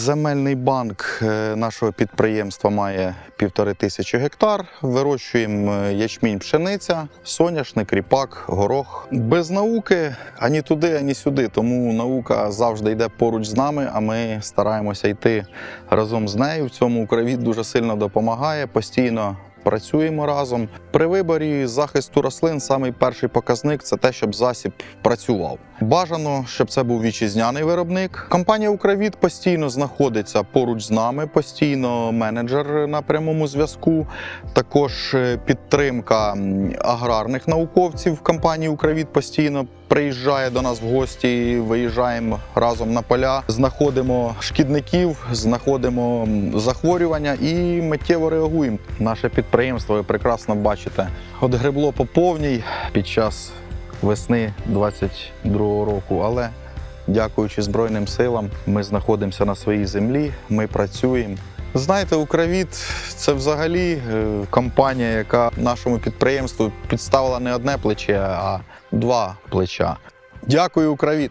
Земельний банк е, нашого підприємства має півтори тисячі гектар. Вирощуємо е, ячмінь, пшениця, соняшник, ріпак, горох. Без науки ані туди, ані сюди. Тому наука завжди йде поруч з нами, а ми стараємося йти разом з нею. В цьому Укравіт дуже сильно допомагає. Постійно працюємо разом. При виборі захисту рослин самий перший показник це те, щоб засіб працював. Бажано, щоб це був вітчизняний виробник. Компанія Укравіт постійно знаходиться поруч з нами, постійно менеджер на прямому зв'язку. Також е, підтримка аграрних науковців компанії Укравіт постійно приїжджає до нас в гості. Виїжджаємо разом на поля, знаходимо шкідників, знаходимо захворювання і миттєво реагуємо. Наше підприємство, ви прекрасно бачите, от гребло по повній під час весни 22-го року, але дякуючи Збройним силам, ми знаходимося на своїй землі, ми працюємо. Знаєте, Укравіт це взагалі е, компанія, яка нашому підприємству підставила не одне плече, а два плеча. Дякую, Укравіт!